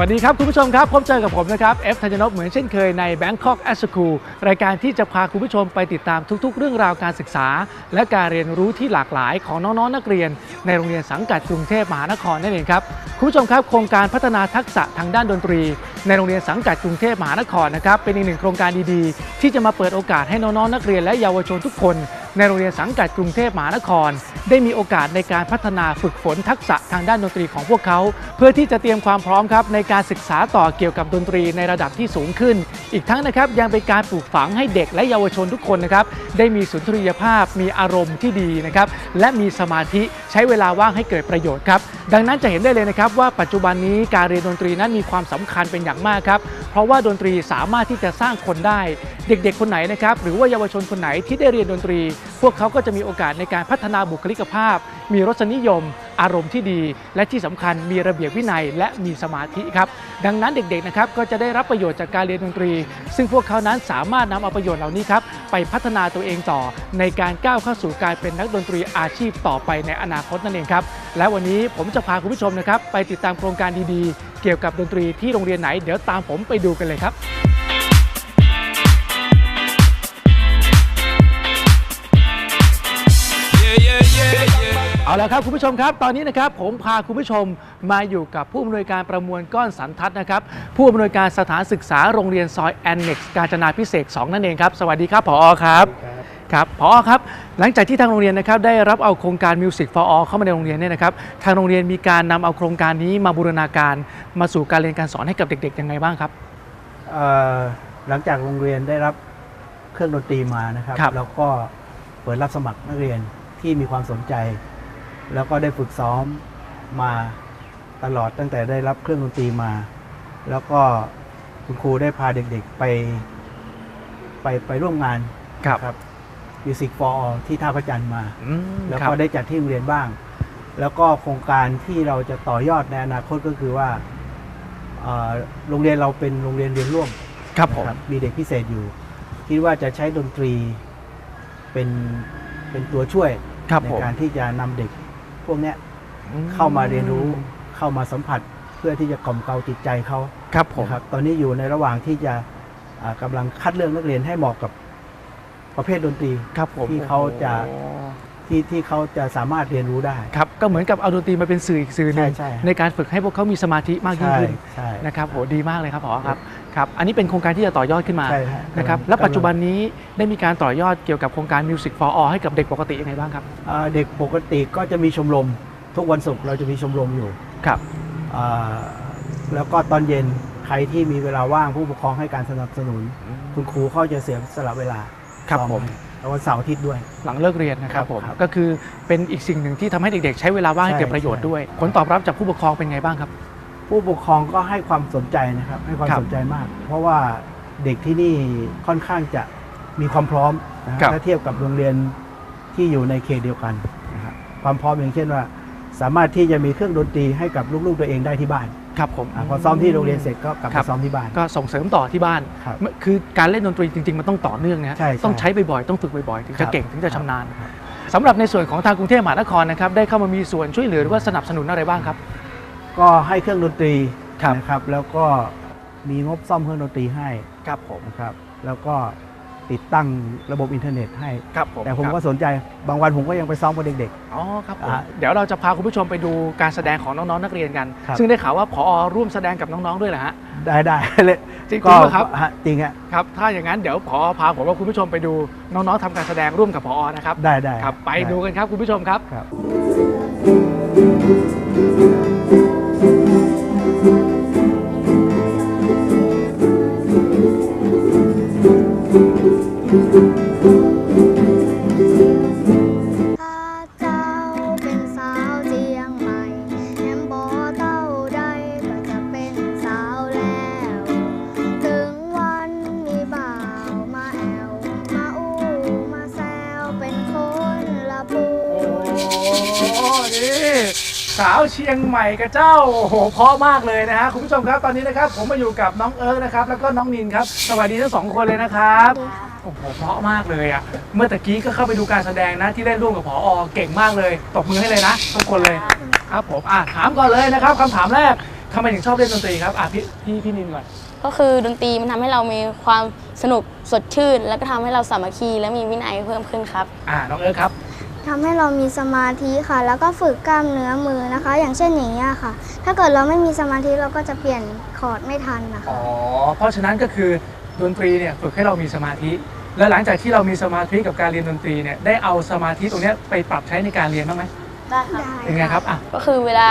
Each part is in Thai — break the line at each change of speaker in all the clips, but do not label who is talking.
วัสดีครับ คุณผู้ชมครับพบเจอกับผมนะครับเอฟธัญญนพเหมือนเช่นเคยใน Bangkok a s c h o o l รายการที่จะพาคุณผู้ชมไปติดตามทุกๆ เรื่องราวการศึกษา และการเรียนรู้ที่หลากหลายของน้องๆนักเรียน ในโรงเรียนสังกัดกรุงเทพมหานครนั่นเองครับคุณผู้ชมครับโครงการพัฒนาทักษะทางด้านดนตรี ในโรงเรียนสังกัดกรุงเทพมหานครนะครับเป็นอีกหนึ่งโครงการดีๆ ที่จะมาเปิดโอกาสให้น้องๆนักเรียนและเยาวชนทุกคน ในโรงเรียนสังกัดกรุงเทพมหานคร ได้มีโอกาสในการพัฒนาฝึกฝนทักษะทางด้านดนตรีของพวกเขา เพื่อที่จะเตรียมความพร้อมครับในการศึกษาต่อเกี่ยวกับดนตรีในระดับที่สูงขึ้น อีกทั้งนะครับยังเป็นการปลูกฝังให้เด็กและเยาวชนทุกคนนะครับได้มีสุนทรียภาพ มีอารมณ์ที่ดีนะครับและมีสมาธิใช้เวลาว่างให้เกิดประโยชน์ครับดังนั้นจะเห็นได้เลยนะครับว่าปัจจุบันนี้การเรียนดนตรีนั้นมีความสำคัญเป็นอย่างมากครับเพราะว่าดนตรีสามารถที่จะสร้างคนได้ เด็กๆ คนไหนนะครับหรือว่าเยาวชนคนไหนที่ได้เรียนดนตรี พวกเขาก็จะมีโอกาสในการพัฒนาบุคลิกภาพ มีรสนิยม อารมณ์ที่ดี และที่สำคัญมีระเบียบวินัย และมีสมาธิครับ ดังนั้นเด็กๆนะครับก็จะได้รับประโยชน์จากการเรียนดนตรี ซึ่งพวกเขานั้นสามารถนำเอาประโยชน์เหล่านี้ครับไปพัฒนาตัวเองต่อ ในการก้าวเข้าสู่การเป็นนักดนตรีอาชีพต่อไปในอนาคตนั่นเองครับ และวันนี้ผมจะพาคุณผู้ชมนะครับไปติดตามโครงการดีๆ เกี่ยวกับดนตรีที่โรงเรียนไหน เดี๋ยวตามผมไปดูกันเลยครับ
yeah.
เอาละครับคุณผู้ชมครับ ตอนนี้นะครับผมพาคุณผู้ชมมาอยู่กับผู้อำนวยการประมวลก้อนสันทัดนะครับผู้อำนวยการสถานศึกษาโรงเรียนซอยแอนเน็กซ์กาญจนาพิเศษก2นั่นเองครับสวัสดีครับผอครับครับผอครับ หลังจากที่ทางโรงเรียนนะครับได้รับเอาโครงการ Music for All เข้ามาในโรงเรียนเนี่ยนะครับทางโรงเรียนมีการนำเอาโครงการนี้มาบูรณาการมาสู่การเรียนการสอนให้กับเด็กๆยังไงบ้างครับ
เอ่อหลังจากโรงเรียนได้รับเครื่องดนตรีมานะครับ
ครับ
แล้วก็เปิดรับสมัครนักเรียนที่มีความสนใจ แล้วก็ได้ฝึกซ้อมมาตลอดตั้งแต่ได้รับเครื่องดนตรีมา แล้วก็คุณครูได้พาเด็กๆไป ไปไปร่วมงาน
ครับ
ครับ Music for All ที่ท่าพระจันทร์มา
อืม
แล้ว
ครับ
ก็ได้จัดที่โรงเรียนบ้าง แล้วก็โครงการที่เราจะต่อยอดในอนาคตก็คือว่าเอ่อโรงเรียนเราเป็นโรงเรียนเรียนร่วม
ครับผม
นะครับมีเด็กพิเศษอยู่ คิดว่าจะใช้ดนตรีเป็นเป็นตัวช่วย
ครับ
ใน
ผม
การที่จะนำเด็ก พวกเนี้ยเข้ามาเรียนรู้เข้ามาสัมผัสเพื่อที่จะกล่อมเกลาจิตใจเขา
ครับผม
นะครับ ตอนนี้อยู่ในระหว่างที่จะอ่ากำลังคัดเลือกนักเรียนให้เหมาะกับประเภทดนตรี
ครับผม
ที่เขาจะ
โอ้
ที่ที่เขาจะสามารถเรียนรู้ได้
ครับก็เหมือนกับเอาดนตรีมาเป็นสื่ออีกสื่อหนึ่ง
ใช่ใช่
ในการฝึกให้พวกเขามีสมาธิมากยิ่ง
ใช่
ขึ้น
ใช่
นะครับโหดีมากเลยครับผอครับ ครับอันนี้เป็นโครงการที่จะต่อยอดขึ้นมา
ใช่ฮะ
นะครับ
กำลัง
แล้วปัจจุบันนี้ได้มีการต่อยอดเกี่ยวกับโครงการ Music for All ให้กับเด็กปกติยังไงบ้างครับ
อ่าเด็กปกติก็จะมีชมรม ทุกวันศุกร์เราจะมีชมรมอยู่
ครับ
อ่าแล้วก็ตอนเย็นใครที่มีเวลาว่างผู้ปกครองให้การสนับสนุน คุณครูเขาจะเสียสละเวลา
ครับ
ซ้อ
ผม
ให้แล้ววันเสาร์อาทิตย์ด้วย
หลังเลิกเรียนนะครับ
ครับ
ผม
ครับ
ก็คือเป็นอีกสิ่งหนึ่งที่ทำให้เด็กๆ ใช้เวลาว่างให้
ใช่
เกิดประโยชน์
ใช่
ด้วยผลตอบรับจากผู้ปกครองเป็นไงบ้างครับ
ผู้ปกครองก็ให้ความสนใจนะครับ ให้ความ
ครับ
สนใจมาก เพราะว่าเด็กที่นี่ค่อนข้างจะมีความพร้อมนะฮะ
ครับ
ถ้าเทียบกับโรงเรียนที่อยู่ในเขตเดียวกันนะครับความพร้อมอย่างเช่นว่า สามารถที่จะมีเครื่องดนตรีให้กับลูกๆตัวเองได้ที่บ้าน
ครับผม
อาพอซ้อมที่โรงเรียนเสร็จก็กลับ
ครั
มา
บ
ซ้อมที่บ้าน
ก็ส่งเสริมต่อที่บ้าน
ครับ
คือการเล่นดนตรีจริง ๆ มันต้องต่อเนื่องนะฮะ
ใช่ใช่
ต้องใช้บ่อยๆ ต้องฝึกบ่อยๆ ถึง
ครั
จะ
บ
เก่งถึงจะชำนาญ
ครับ
สำหรับในส่วนของทางกรุงเทพมหานครนะครับได้เข้ามามีส่วนช่วยเหลือหรือว่าสนับสนุนอะไรบ้างครับ
ก็ให้เครื่องดนตรี
ครับ
นะครับ แล้วก็มีงบซ่อมเครื่องดนตรีให้
ครับผม
นะครับ แล้วก็ติดตั้งระบบอินเทอร์เน็ตให้
ครับผม
แต่ผม
ครับ
ก็สนใจบางวันผมก็ยังไปซ้อมกับเด็ก
อ๋อครับผม
อะ
เดี๋ยวเราจะพาคุณผู้ชมไปดูการแสดงของน้องๆนักเรียนกัน
ครับ
ซึ่งได้ข่าวว่าพอร่วมแสดงกับน้องๆด้วยเหรอฮะ
ๆ ได้ได้เลย
จริงๆ
ก็
เหรอครับ
ฮะจริงฮะ
ครับ ถ้าอย่างนั้นเดี๋ยวพอพาผมกับคุณผู้ชมไปดูน้องๆทำการแสดงร่วมกับพอนะครับ
ได้ได้
ครับ ไป
ด้
ดูกันครับคุณผู้ชมครับ
ครับ
สาวเชียงใหม่กับเจ้าโอ้โหเพราะมากเลยนะฮะคุณผู้ชมครับตอนนี้นะครับผมมาอยู่กับน้องเอิร์กนะครับแล้วก็น้องนินครับสวัสดีทั้งสองคนเลยนะครับโอ้โหเพราะมากเลยอะเมื่อตะกี้ก็เข้าไปดูการแสดงนะที่เล่นร่วมกับผอเก่งมากเลยตบมือให้เลยนะทุกคนเลยครับผมอะถามก่อนเลยนะครับคำถามแรกทำไมถึงชอบเล่นดนตรีครับอะพี่พี่พี่นินก่อน
ก็คือดนตรีมันทำให้เรามีความสนุกสดชื่น แล้วก็ทำให้เราสามัคคีและมีวินัยเพิ่มขึ้นครับ
อ่าน้องเอิร์ธครับ
ทำให้เรามีสมาธิค่ะ แล้วก็ฝึกกล้ามเนื้อมือนะคะ อย่างเช่นอย่างนี้ยค่ะ ถ้าเกิดเราไม่มีสมาธิเราก็จะเปลี่ยนคอร์ดไม่ทันนะคะ
อ๋อเพราะฉะนั้นก็คือดนตรีเนี่ยฝึกให้เรามีสมาธิ แล้วหลังจากที่เรามีสมาธิกับการเรียนดนตรีเนี่ยได้เอาสมาธิตรงเนี้ยไปปรับใช้ในการเรียนบ้างไหม
ได้ครับ
ได้
เป็นไงครับอะ
ก็คือเวลา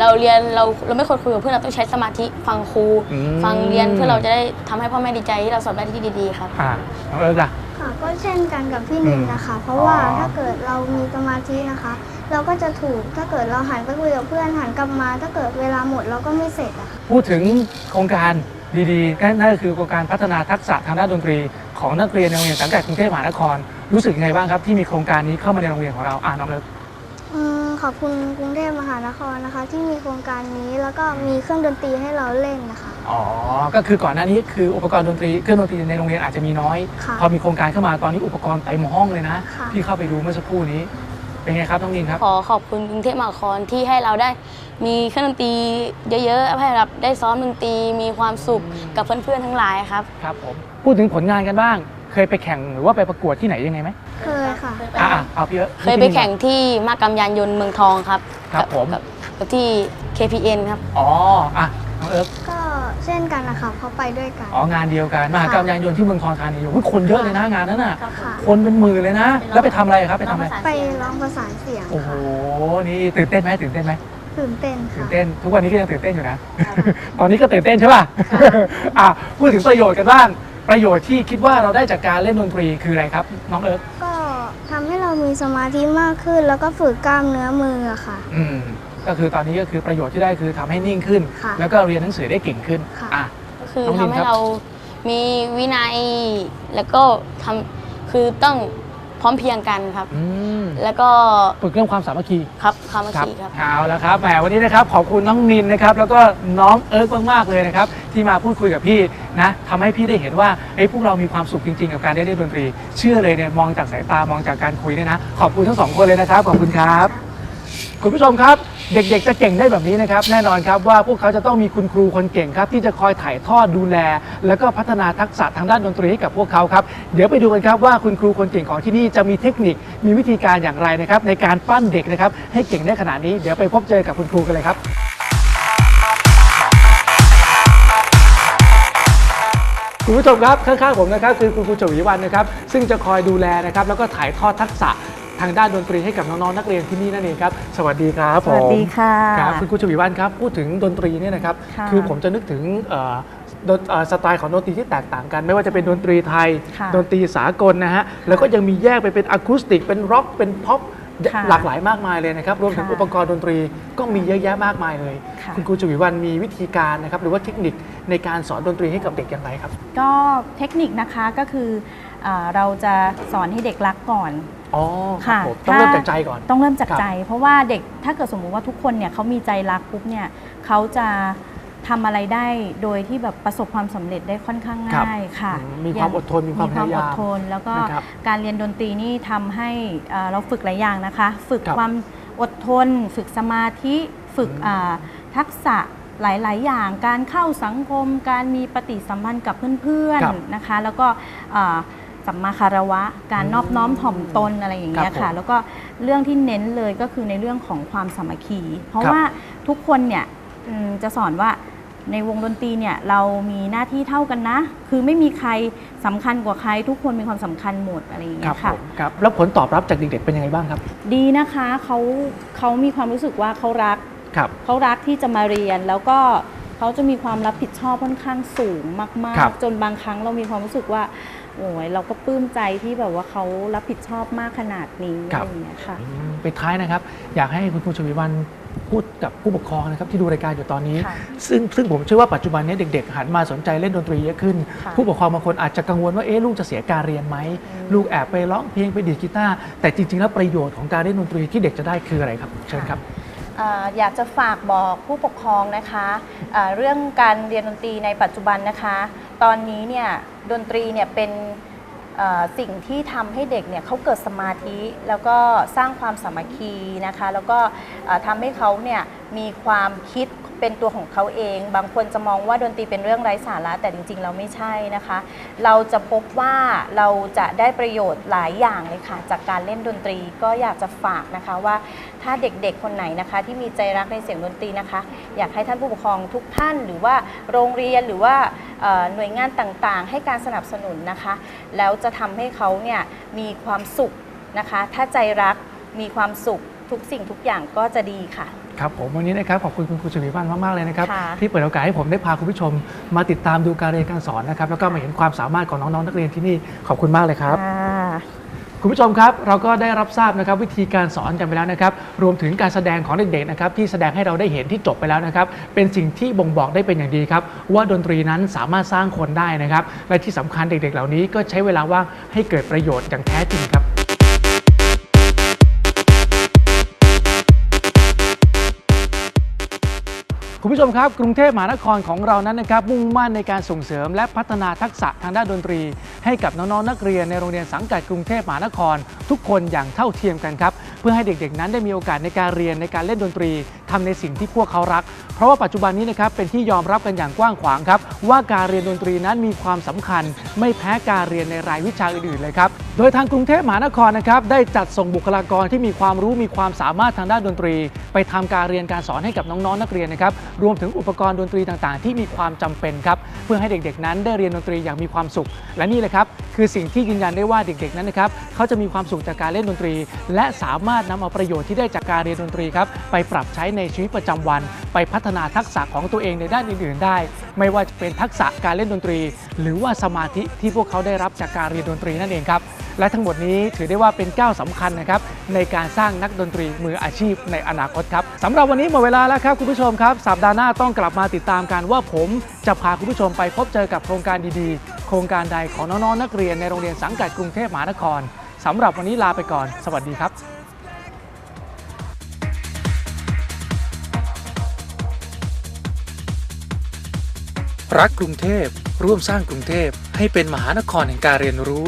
เราเรียนเราเราไม่ควรคุยกับเพื่อนเราต้องใช้สมาธิฟังครู
อืม
ฟังเรียนเพื่อเราจะได้ทำให้พ่อแม่ดีใจที่เราสอบได้ที่ดีๆครับ
อ่าน้องเอิร์ธล่ะ
ค่ะ ก็เช่นกันกับพี่นินนะคะ เพราะว่า
อ๋อ
ถ้าเกิดเรามีสมาธินะคะ เราก็จะถูกถ้าเกิดเราหันไปคุยกับเพื่อนหันกลับมา ถ้าเกิดเวลาหมดเราก็ไม่เสร็จอะค่ะ
พูดถึงโครงการดีๆก็นั่นก็คือโครงการพัฒนาทักษะทางด้านดนตรี ของนักเรียนในโรงเรียนสังกัดกรุงเทพมหานคร รู้สึกยังไงบ้างครับที่มีโครงการนี้เข้ามาในโรงเรียนของเราอ่าน้องเอิร์ธ
อืม ขอบคุณกรุงเทพมหานครนะคะ ที่มีโครงการนี้แล้วก็มีเครื่องดนตรีให้เราเล่นนะคะ
อ๋อ ก็คือก่อนหน้านี้คืออุปกรณ์ดนตรีเครื่องดนตรีในโรงเรียนอาจจะมีน้อย
ค่ะ
พอมีโครงการเข้ามาตอนนี้อุปกรณ์เต็มห้องเลยนะ
ค่ะ
ที่เข้าไปดูเมื่อสักครู่นี้ เป็นไงครับน้องนินครับ
ขอขอบคุณกรุงเทพมหานครที่ให้เราได้มีเครื่องดนตรีเยอะๆให้เราได้ซ้อมดนตรีมีความสุขกับเพื่อนๆทั้งหลายครับ
ครับผมพูดถึงผลงานกันบ้าง เคยไปแข่งหรือว่าไปประกวดที่ไหนยังไงไหม
เคยค่ะ
อ่าเอาพี่เอิร์ธ
เคยไปแข่งที่มากรรมยานยนต์เมืองทองครับ
ครับ
กั
ผม
กับกับที่ KPN ครับ
อ๋ออะน้องเอิร์ธ
ก็เช่นกันนะคะเพราะไปด้วยกัน
อ๋องานเดียวกันมหากรรมยานยนต์ที่เมืองทองธานีโอ้ยคนเยอะเลยนะงานนั้นน่ะ
ค่ะ
คนเป็นหมื่นเลยนะ แล้วไปทำอะไรครับไปทำอะไร
ไปร้องประสานเสียง
โอ้โห
ค่ะ
นี่ตื่นเต้นไหมตื่นเต้นไหม
ตื่นเต้น
ตื่น
ค่ะ
เต้นทุกวันนี้ก็ยังตื่นเต้นอยู่นะ ตอนนี้ก็ตื่นเต้นใช่ป่ะอะพูดถึงประโยชน์กันบ้าง ประโยชน์ที่คิดว่าเราได้จากการเล่นดนตรีคืออะไรครับน้องเอิร์ธ
ก็ทำให้เรามีสมาธิมากขึ้น แล้วก็ฝึกกล้ามเนื้อมืออะค่ะ
อืมก็คือตอนนี้ก็คือประโยชน์ที่ได้คือทำให้นิ่งขึ้น
ค่ะ
แล้วก็เรียนหนังสือได้เก่งขึ้น
ค่ะ
อะ
ก็คือ
น้องลิน
ทำให้
ครับ
เรามีวินัยแล้วก็ทำคือต้องพ ร้อมเพรียงกันครับ
อืม
แล้วก็
ฝึกเรื่องความสามัคคี
ครับคามาคีครับ
เอาละครับแหมวันนี้นะครับขอบคุณน้องนินนะครับแล้วก็น้องเอิร์กมากๆเลยนะครับที่มาพูดคุยกับพี่นะทำให้พี่ได้เห็นว่าไอ้ยพวกเรามีความสุขจริงๆ กับการได้เล่นดนตรี เชื่อเลยเนี่ยมองจากสายตามองจากการคุยเนี่ยนะ ขอบคุณทั้งสองคนเลยนะครับขอบคุณครับ คุณผู้ชมครับ เด็กๆจะเก่งได้แบบนี้นะครับ แน่นอนครับว่าพวกเขาจะต้องมีคุณครูคนเก่งครับ ที่จะคอยถ่ายทอดดูแล แล้วก็พัฒนาทักษะทางด้านดนตรีให้กับพวกเขาครับ เดี๋ยวไปดูกันครับว่าคุณครูคนเก่งของที่นี่จะมีเทคนิค มีวิธีการอย่างไรนะครับ ในการปั้นเด็กนะครับ ให้เก่งได้ขนาดนี้เดี๋ยวไปพบเจอกับคุณครูกันเลยครับ คุณผู้ชมครับข้างๆผมนะครับคือคุณครูชวีวันนะครับซึ่งจะคอยดูแลนะครับแล้วก็ถ่ายทอดทักษะางด้านดนตรีให้กับน้องๆนักเรียนที่นี่นั่นเองครับ สวัสดีครับ
สวัสดี
ผม
ค่ะ
ครับคุณครูชวีวันครับพูดถึงดนตรีเนี่ยนะครับ
ค่ะ
อผมจะนึกถึงเอ่อดนเอ่อสไตล์ของดนตรีที่แตกต่างกัน ไม่ว่าจะเป็นดนตรีไทย
ค่ะ
ดนตรีสากลนะฮะแล้วก็ยังมีแยกไปเป็นอะคูสติกเป็นร็อกเป็นพ็อป
ค่ะ
หลากหลายมากมายเลยนะครับรวมถึง
ค่ะ
อุปกรณ์ดนตรีก็มีเยอะแยะมากมายเลย
ค่ะ
คุณครูชวีวันมีวิธีการนะครับหรือว่าเทคนิคในการสอนดนตรีให้กับเด็กอย่างไรครับ
ก็เทคนิคนะคะก็คืออาเราจะสอนให้เด็กรักก่อน
อ๋อครับ
ค่ะ
ผมต้องเริ่ม
ถ้า
จากใจก่อน
ต้องเริ่มจาก
ครับ
ใจ เพราะว่าเด็กถ้าเกิดสมมุติว่าทุกคนเนี่ยเขามีใจรักปุ๊บเนี่ยเขาจะทำอะไรได้โดยที่แบบประสบความสำเร็จได้ค่อนข้าง
ครับ
ง่ายค่ะ
อืมมีความอดทน มีความพยายาม
อดทน แล้วก็
นะครับ
การเรียนดนตรีนี่ทำให้เอ่อเราฝึกหลายอย่างนะคะ ฝึก
ครับ
ความอดทน ฝึกสมาธิฝึก
อืม
อ่าทักษะหลาย ๆ อย่าง การเข้าสังคม การมีปฏิสัมพันธ์กับเพื่อน
ครับ
ๆนะคะ แล้วก็อ่า สัมมาคารวะ การนอบน้อมถ่อมตนอะไรอย่างเงี้ย
ครับผม
ค่ะ แล้วก็เรื่องที่เน้นเลยก็คือในเรื่องของความสามัคคี เพราะ
ครับ
ว่าทุกคนเนี่ยอืมจะสอนว่าในวงดนตรีเนี่ยเรามีหน้าที่เท่ากันนะ คือไม่มีใครสำคัญกว่าใคร ทุกคนมีความสำคัญหมดอะไรอย่าง
ค
เงี้
รับ
ย
ผ
ค่ะ
มครับแล้วผลตอบรับจากเด็กๆเป็นยังไงบ้างครับ
ดีนะคะเขาเขามีความรู้สึกว่าเขารัก
ครับ
เขารักที่จะมาเรียนแล้วก็เขาจะมีความรับผิดชอบค่อนข้างสูงมาก
ครับ
ๆจนบางครั้งเรามีความรู้สึกว่า โอ้ยเราก็ปลื้มใจที่แบบว่าเขารับผิดชอบมากขนาดนี้อะไรอย่างเงี้ยค่ะ
อืมไปท้ายนะครับ อยากให้คุณครูชวีวันพูดกับผู้ปกครองนะครับที่ดูรายการอยู่ตอนนี้
ค่ะ
ซึ่งซึ่งผมเชื่อว่าปัจจุบันนี้เด็ก ๆ หันมาสนใจเล่นดนตรีเยอะขึ้น
ค่ะ
ผู้ปกครองบางคนอาจจะกังวลว่าเอ๊ะลูกจะเสียการเรียนไหมลูกแอบไปร้องเพลงไปดีดกีตาร์แต่จริง ๆ แล้วประโยชน์ของการเล่นดนตรีที่เด็กจะได้คืออะไรครับเชิญครับ
เอ่ออยากจะฝากบอกผู้ปกครองนะคะเอ่อเรื่องการเรียนดนตรีในปัจจุบันนะคะ ตอนนี้เนี่ย ดนตรีเนี่ยเป็นสิ่งที่ทำให้เด็กเนี่ยเขาเกิดสมาธิแล้วก็สร้างความสามัคคีนะคะ แล้วก็เอ่อทำให้เขาเนี่ยมีความคิด เป็นตัวของเขาเอง บางคนจะมองว่าดนตรีเป็นเรื่องไร้สาระแต่จริง ๆ เราไม่ใช่นะคะ เราจะพบว่าเราจะได้ประโยชน์หลายอย่างเลยค่ะ จากการเล่นดนตรีก็อยากจะฝากนะคะว่าถ้าเด็กๆคนไหนนะคะ ที่มีใจรักในเสียงดนตรีนะคะ อยากให้ท่านผู้ปกครองทุกท่าน หรือว่าโรงเรียนหรือว่าหน่วยงานต่างๆ ให้การสนับสนุนนะคะ แล้วจะทำให้เขาเนี่ยมีความสุขนะคะ ถ้าใจรักมีความสุขทุกสิ่งทุกอย่างก็จะดีค่ะ
ครับผมวันนี้นะครับขอบคุณคุณครูชวีวันมากๆเลยนะครับ
ค่ะ
ที่เปิดโอกาสให้ผมได้พาคุณผู้ชม มาติดตามดูการเรียนการสอนนะครับแล้วก็มาเห็นความสามารถของน้องๆนักเรียนที่นี่ขอบคุณมากเลยครับ
ค่ะ
คุณผู้ชมครับเราก็ได้รับทราบนะครับวิธีการสอนกันไปแล้วนะครับรวมถึงการแสดงของเด็กๆนะครับที่แสดงให้เราได้เห็นที่จบไปแล้วนะครับเป็นสิ่งที่บ่งบอกได้เป็นอย่างดีครับว่าดนตรีนั้นสามารถสร้างคนได้นะครับและที่สำคัญเด็กๆ เหล่านี้ก็ใช้เวลาว่างให้เกิดประโยชน์อย่างแท้จริงครับ คุณผู้ชมครับ กรุงเทพมหานครของเรานั้นนะครับมุ่งมั่นในการส่งเสริมและพัฒนาทักษะทางด้านดนตรี ให้กับน้องๆนักเรียนในโรงเรียนสังกัดกรุงเทพมหานคร ทุกคนอย่างเท่าเทียมกันครับเพื่อให้เด็กๆ นั้นได้มีโอกาสในการเรียนในการเล่นดนตรีทำในสิ่งที่พวกเขารัก เพราะว่าปัจจุบันนี้นะครับเป็นที่ยอมรับกันอย่างกว้างขวางครับว่าการเรียนดนตรีนั้นมีความสำคัญ ไม่แพ้การเรียนในรายวิชาอื่นๆเลยครับโดยทางกรุงเทพมหานครนะครับได้จัดส่งบุคลากรที่มีความรู้มีความสามารถทางด้านดนตรี ไปทำการเรียนการสอนให้กับน้องๆนักเรียนนะครับรวมถึงอุปกรณ์ดนตรีต่างๆ ที่มีความจำเป็นครับเพื่อให้เด็กๆ นั้นได้เรียนดนตรีอย่างมีความสุข และนี่แหละครับคือสิ่งที่ยืนยันได้ว่าเด็กๆนั้นนะครับเขาจะมีความสุขจากการเล่นดนตรี และสามารถนำเอาประโยชน์ที่ได้จากการเรียนดนตรีครับไปปรับใช้ในชีวิตประจำวัน ไปพัฒฒนาทักษะของตัวเองในด้านอื่นๆได้ ไม่ว่าจะเป็นทักษะการเล่นดนตรี หรือว่าสมาธิที่พวกเขาได้รับจากการเรียนดนตรีนั่นเองครับและทั้งหมดนี้ถือได้ว่าเป็นก้าวสำคัญนะครับในการสร้างนักดนตรีมืออาชีพในอนาคตครับสำหรับวันนี้หมดเวลาแล้วครับคุณผู้ชมครับสัปดาห์หน้าต้องกลับมาติดตามกันว่าผมจะพาคุณผู้ชมไปพบเจอกับโครงการดีๆ โครงการใดของน้องๆนักเรียนในโรงเรียนสังกัดกรุงเทพมหานครสำหรับวันนี้ลาไปก่อน สวัสดีครับ รักกรุงเทพ ร่วมสร้างกรุงเทพให้เป็นมหานครแห่งการเรียนรู้